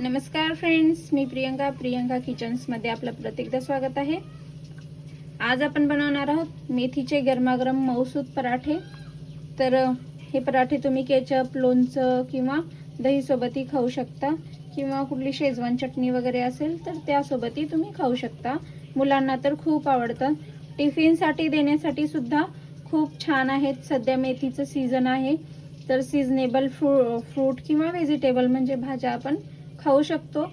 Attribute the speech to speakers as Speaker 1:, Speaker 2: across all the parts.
Speaker 1: नमस्कार फ्रेंड्स मी प्रियंका प्रियंका किचन्समध्ये आपलं प्रत्येकदा स्वागत आहे. आज आपण बनवणार आहोत मेथीचे गरमागरम मौसूद पराठे. तर हे पराठे तुम्ही केचप लोणचं किंवा दहीसोबतही खाऊ शकता किंवा कुठली शेजवान चटणी वगैरे असेल तर त्यासोबतही तुम्ही खाऊ शकता. मुलांना तर खूप आवडतं. टिफिनसाठी देण्यासाठी सुद्धा खूप छान आहेत. सध्या मेथीचं सीझन आहे. तर सीझनेबल फ्रू फ्रूट किंवा व्हेजिटेबल म्हणजे भाज्या आपण खाऊ शकतो.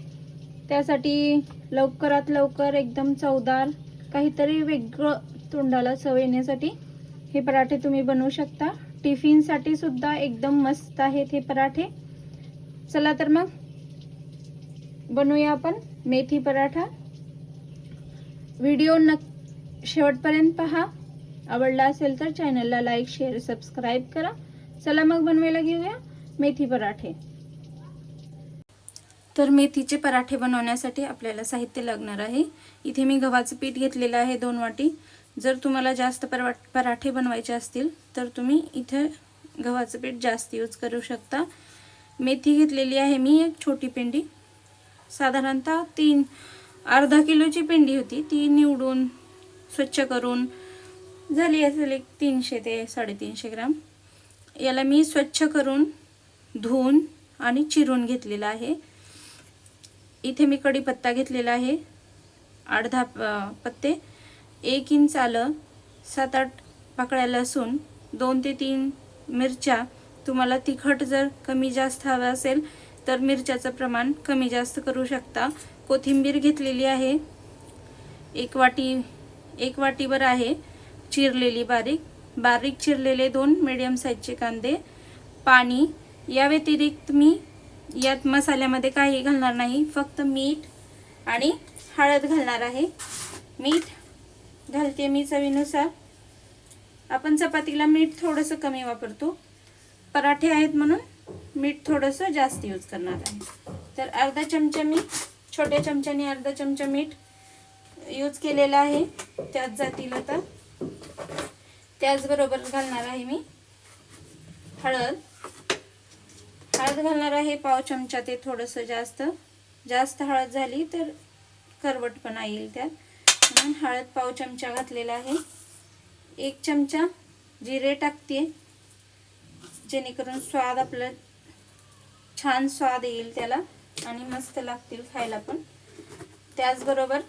Speaker 1: त्यासाठी लवकरात लवकर एकदम चवदार काहीतरी वेगळं तोंडाला चव येण्यासाठी हे पराठे तुम्ही बनवू शकता. टिफिनसाठी सुद्धा एकदम मस्त आहेत हे पराठे. चला तर मग बनवूया आपण मेथी पराठा. व्हिडिओ नक शेवटपर्यंत पहा. आवडला असेल तर चॅनलला लाईक शेअर सबस्क्राईब करा. चला मग बनवायला घेऊया मेथी पराठे. तर मेथीचे पराठे बनवण्यासाठी आपल्याला साहित्य लागणार आहे. इथे मी गव्हाचं पीठ घेतलेलं आहे दोन वाटी. जर तुम्हाला जास्त परवा पराठे बनवायचे असतील तर तुम्ही इथे गव्हाचं पीठ जास्त यूज करू शकता. मेथी घेतलेली आहे मी एक छोटी पेंडी. साधारणतः तीन अर्धा किलोची पेंडी होती. ती निवडून स्वच्छ करून झाली असेल एक तीनशे ते साडेतीनशे ग्राम. याला मी स्वच्छ करून धुवून आणि चिरून घेतलेलं आहे. इथे मी कढीपत्ता घेतलेला आहे. आठ दहा प- पत्ते. एक इंच आलं सात आठ पाकळ्या लसूण दोन ते तीन मिरच्या. तुम्हाला तिखट जर कमी जास्त हवं असेल तर मिरच्याचं प्रमाण कमी जास्त करू शकता. कोथिंबीर घेतलेली आहे. एक वाटी एक वाटीभर आहे. चिरलेली बारीक. बारीक चिरलेले दोन मिडियम साईजचे कांदे. पाणी. या व्यतिरिक्त मी यात मसाल्यामध्ये काही घालणार नाही. फक्त मीठ आणि हळद घालणार आहे. मीठ घालते मी चवीनुसार. आपण चपातीला मीठ थोडंसं कमी वापरतो. पराठे आहेत म्हणून मीठ थोडंसं जास्त यूज करणार आहे. तर अर्धा चमचा मी छोट्या चमच्याने अर्धा चमचा मीठ यूज केलेला आहे. त्यात जातील आता. त्याचबरोबर घालणार आहे मी हळद. हळद घालणार आहे पाव चमचा ते थोडंसं जास्त. जास्त हळद झाली तर करवटपणा येईल त्यात. म्हणून हळद पाव चमचा घातलेला आहे. एक चमचा जिरे टाकते. जेणेकरून स्वाद आपलं छान स्वाद येईल त्याला आणि मस्त लागतील खायला पण. त्याचबरोबर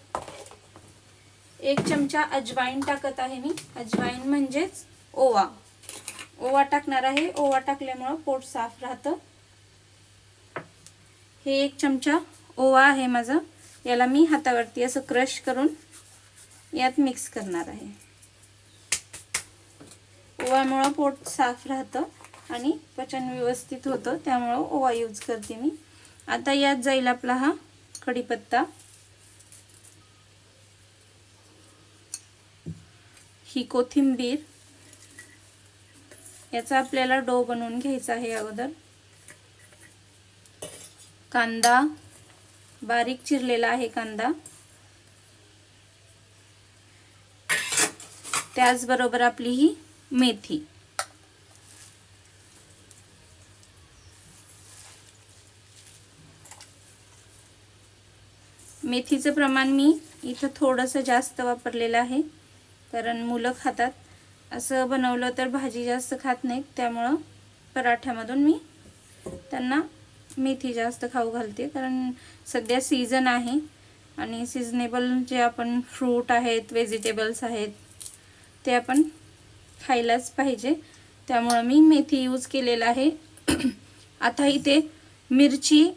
Speaker 1: एक चमचा अजवाईन टाकत आहे मी. अजवाईन म्हणजेच ओवा. ओवा टाकणार आहे. ओवा टाकल्यामुळं पोट साफ राहतं. हे एक चमचा ओवा आहे माझा. याला मी हातावरती असं क्रश करून यात मिक्स करणार आहे. ओव्यामुळं पोट साफ राहतं आणि पचन व्यवस्थित होतं त्यामुळं ओवा यूज करते मी. आता यात जाईल आपला हा कढीपत्ता. ही कोथिंबीर. याचा आपल्याला डो बनवून घ्यायचा आहे अगोदर. कांदा. बारीक चिरलेला आहे कांदा. त्याचबरोबर आपली ही मेथी. मेथीचं प्रमाण मी इथं थोडंसं जास्त वापरलेलं आहे. कारण मुलं खातात. असं बनवलं तर भाजी जास्त खात नाहीत. त्यामुळं पराठ्यामधून मी त्यांना मेथी जास्त खाऊ घालते कारण सध्या सीझन आहे आणि सिजनेबल जे आपण फ्रूट आहेत व्हेजिटेबल्स आहेत ते आपण खायलाच पाहिजे. त्यामुळं मी मेथी यूज केलेला आहे. आता इथे मिरची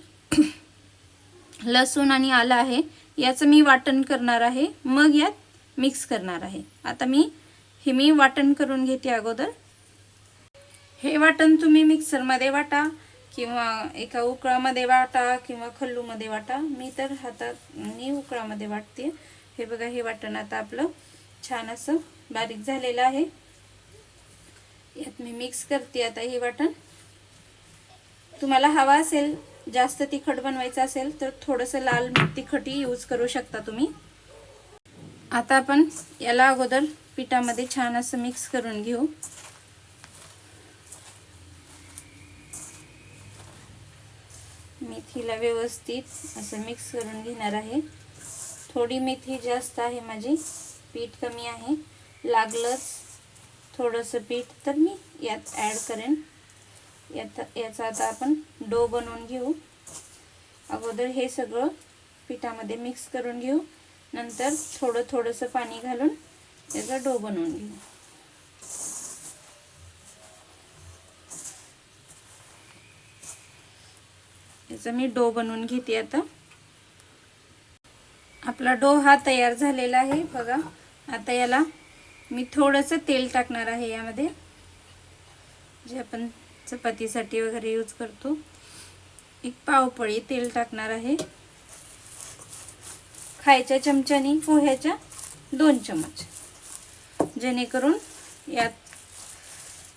Speaker 1: लसूण आणि आलं आहे. याचं मी वाटण करणार आहे. मग यात मिक्स करणार आहे. आता मी हे मी वाटण करून घेते अगोदर. हे वाटण तुम्ही मिक्सरमध्ये वाटा. किंवा एका उकळामध्ये वाटा किंवा खल्लूमध्ये वाटा मी तर हातात मी उकळामध्ये वाटते. हे बघा हे वाटण आता आपलं छान असं बारीक झालेलं आहे. यात मी मिक्स करते आता हे वाटण. तुम्हाला हवा असेल जास्त तिखट बनवायचं असेल तर थोडंसं लाल तिखटही यूज करू शकता तुम्ही. आता आपण याला अगोदर पिठामध्ये छान असं मिक्स करून घेऊ. मेथीला व्यवस्थित असं मिक्स करून घेणार आहे. थोडी मेथी जास्त आहे माझी पीठ कमी आहे. लागलंच थोडंसं पीठ तर मी यात ॲड करेन. यात याचा आता आपण डो बनवून घेऊ. अगोदर हे सगळं पिठामध्ये मिक्स करून घेऊ. नंतर थोडं थोडंसं पाणी घालून याचा डो बनवून घेऊ. याचा मी डो बनवून घेते आता. आपला डो हा तयार झालेला आहे बघा. आता याला मी थोडंसं तेल टाकणार आहे यामध्ये. जे आपण चपातीसाठी वगैरे यूज करतो. एक पावपळी तेल टाकणार आहे. खायच्या चमच्यानी पोह्याच्या दोन चमच. जेणेकरून यात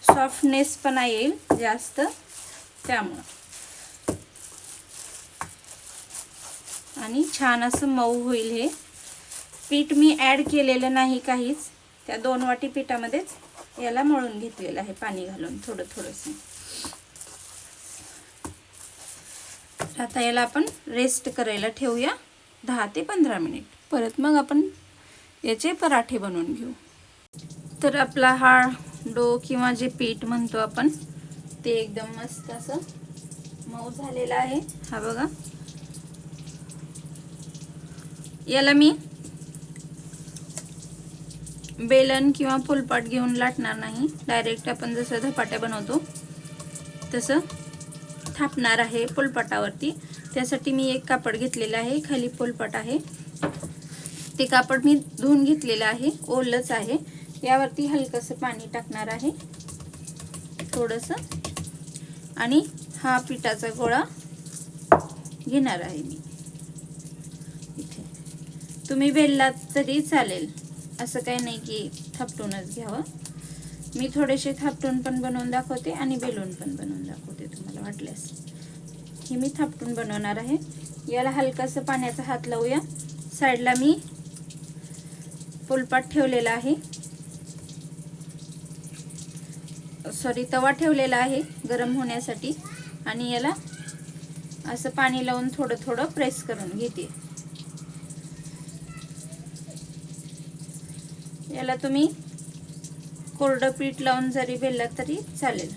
Speaker 1: सॉफ्टनेस पण येईल जास्त त्यामुळं. आणि छान असं मऊ होईल हे. पीठ मी ॲड केलेलं नाही काहीच. त्या दोन वाटी पिठामध्येच याला मळून घेतलेलं आहे पाणी घालून थोडं थोडंसं. आता याला आपण रेस्ट करायला ठेवूया दहा ते पंधरा मिनिट. परत मग आपण याचे पराठे बनवून घेऊ. तर आपला हा डो किंवा जे पीठ म्हणतो आपण ते एकदम मस्त असं मऊ झालेलं आहे. हा बघा. याला मी बेलन किंवा फुलपाट घेऊन लाटणार नाही. डायरेक्ट आपण जसं धपाट्या बनवतो तसं थापणार आहे पोलपाटावरती त्यासाठी मी एक कापड घेतलेलं आहे खाली पोलपाट आहे. ते कापड मी धुवून घेतलेलं आहे ओलच आहे. यावरती हलकंसं पाणी टाकणार आहे थोडंसं. आणि हा पिठाचा गोळा घेणार आहे मी. तुम्ही वेललात तरी चालेल. असं काही नाही की थापटूनच घ्यावं. मी थोडेसे थापटून पण बनवून दाखवते आणि बेलून पण बनवून दाखवते तुम्हाला वाटल्यास. हे मी थापटून बनवणार आहे. याला हलकासं पाण्याचा हात लावूया. साईडला मी पोलपाट ठेवलेला आहे. सॉरी तवा ठेवलेला आहे गरम होण्यासाठी. आणि याला असं पाणी लावून थोडं थोडं प्रेस करून घेते. याला तुम्ही कोरडं पीठ लावून जरी बेलला तरी चालेल.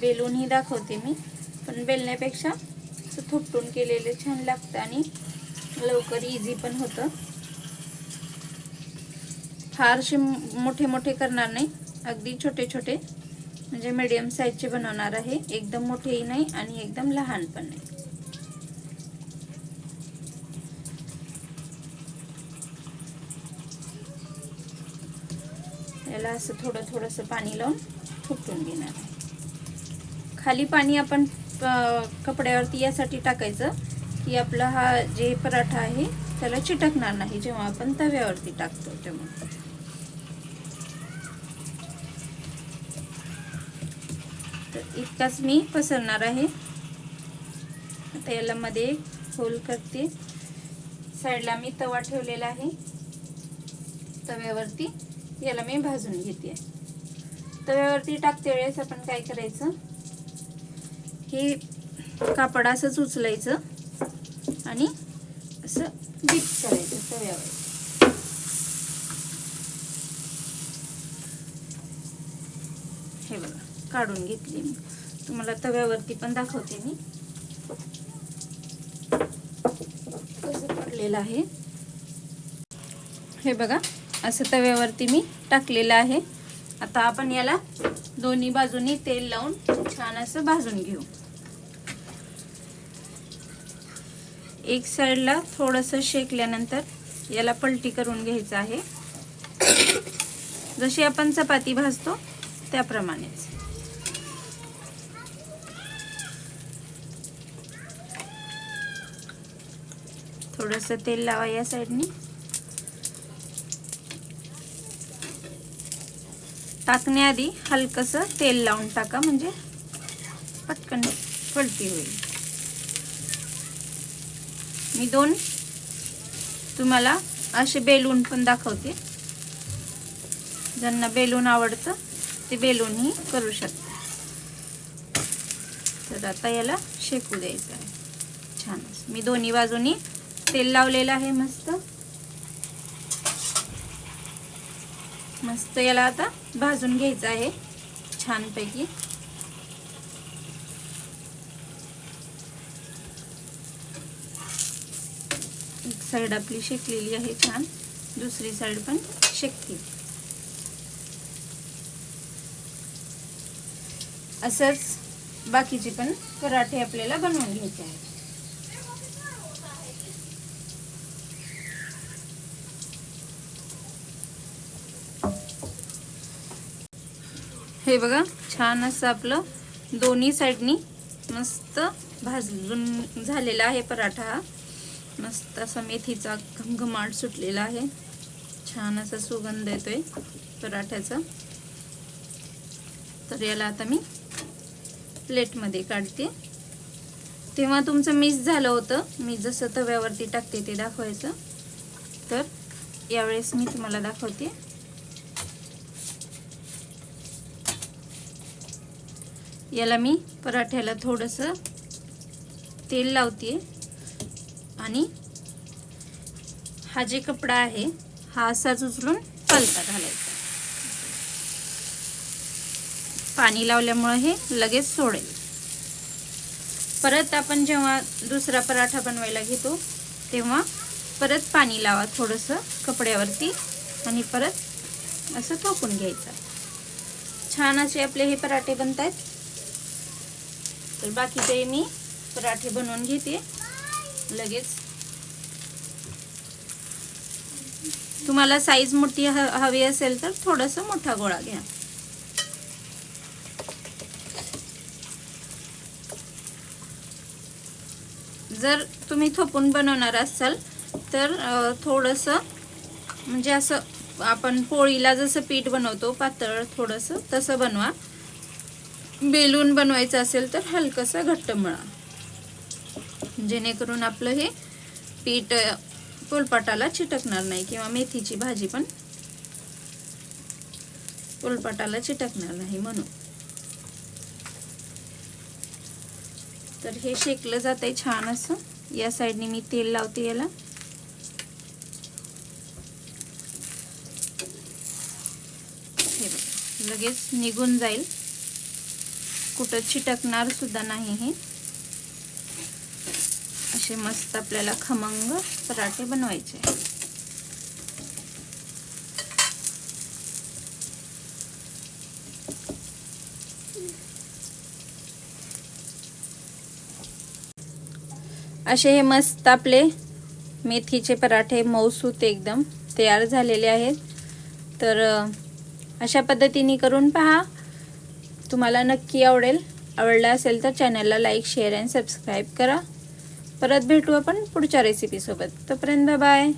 Speaker 1: बेलूनही दाखवते मी पण बेलण्यापेक्षा असं थोपटून केलेले छान लागतं आणि लवकर इझी पण होतं. फारसे मोठे मोठे करणार नाही अगदी छोटे छोटे म्हणजे मीडियम साईजचे बनवणार आहे एकदम मोठेही नाही आणि एकदम लहान पण नाही. आपल्याला असं थोडं थोडंसं पाणी लावून फुटून घेणार खाली पाणी आपण कपड्यावरती यासाठी टाकायचं की आपला हा जे पराठा आहे त्याला चिटकणार नाही जेव्हा आपण तव्यावरती टाकतो तेव्हा. तर इतकाच मी पसरणार आहे. आता याला मध्ये होल करते. साईडला मी तवा ठेवलेला आहे. तव्यावरती याला मी भाजून घेते. तव्यावरती टाकते वेळेस आपण काय करायचं? हे कापड असंच उचलायचं आणि असं डीप करायचं तव्यावर. हे बघा काढून घेतली मी. तुम्हाला तव्यावरती पण दाखवते मी. कसं पडलेलं आहे? हे बघा असं तव्यावरती मी टाकलेलं आहे. आता आपण याला दोन्ही बाजूनी तेल लावून छान असं भाजून घेऊ. एक साईडला थोडंसं शेकल्यानंतर याला पलटी करून घ्यायचं आहे. जशी आपण चपाती भाजतो त्याप्रमाणेच. थोडंसं तेल लावा या साईडनी. टाकण्याआधी हलकंसं तेल लावून टाका म्हणजे पटकन पलटी होईल. मी दोन तुम्हाला असे बेलून पण दाखवते. ज्यांना बेलून आवडतं ते बेलूनही करू शकता. तर आता याला शेकू द्यायचं आहे. छान मी दोन्ही बाजूनी तेल लावलेलं आहे मस्त. मस्त याला आता भाजून घ्यायचं आहे. छानपैकी. एक साईड आपली शेकलेली आहे छान. दुसरी साईड पण शेकते. असंच बाकीचे पण पराठे आपल्याला बनवून घ्यायचे आहेत. हे बघा छान असं आपलं दोन्ही साईडनी मस्त भाजून झालेला आहे पराठा हा. मस्त असा मेथीचा घमघमाट सुटलेला आहे. छान असा सुगंध येतोय पराठ्याचा. तर याला आता मी प्लेटमध्ये काढते. तेव्हा तुमचं मिस झालं होतं. मी जसं तव्यावरती टाकते ते दाखवायचं. तर यावेळेस मी तुम्हाला दाखवते. याला मी पराठ्याला थोडंसं तेल लावते आणि हा जे कपडा आहे हा असाच उचलून पलता घालायचा. पाणी लावल्यामुळे हे लगेच सोडेल. परत आपण जेव्हा दुसरा पराठा बनवायला घेतो तेव्हा परत पाणी लावा थोडंसं कपड्यावरती आणि परत असं ठोकून घ्यायचं. छान असे आपले हे पराठे बनत आहेत तर बाकीचे मी पराठे बनवून घेते. लगेच. तुम्हाला साईज मोठी हवी असेल तर थोडंसं मोठा गोळा घ्या. जर तुम्ही थोपून बनवणार असाल तर थोडस थोडंसं म्हणजे असं आपण पोळीला जसं पीठ बनवतो पातळ थोडंसं तसं बनवा. बेलून बनवायचं असेल तर हलकंसं घट्ट मळा. जेणेकरून आपलं हे पीठ पोलपाटाला चिटकणार नाही किंवा मेथीची भाजी पण पोलपाटाला चिटकणार नाही म्हणून. तर हे शेकलं जात आहे छान असं. या साईडने मी तेल लावते याला. हे बघा लगेच निघून जाईल. कुठं चिटकणार सुद्धा नाही हे. असे मस्त आपल्याला खमंग पराठे बनवायचे असे हे मस्त आपले मेथीचे पराठे मऊसूत एकदम तयार झालेले आहेत. तर अशा पद्धतीने करून पहा. तुम्हाला नक्की आवडेल आवडला असेल तर चॅनलला लाईक शेअर अँड सबस्क्राईब करा. परत भेटू आपण पुढच्या रेसिपीसोबत तोपर्यंत बाय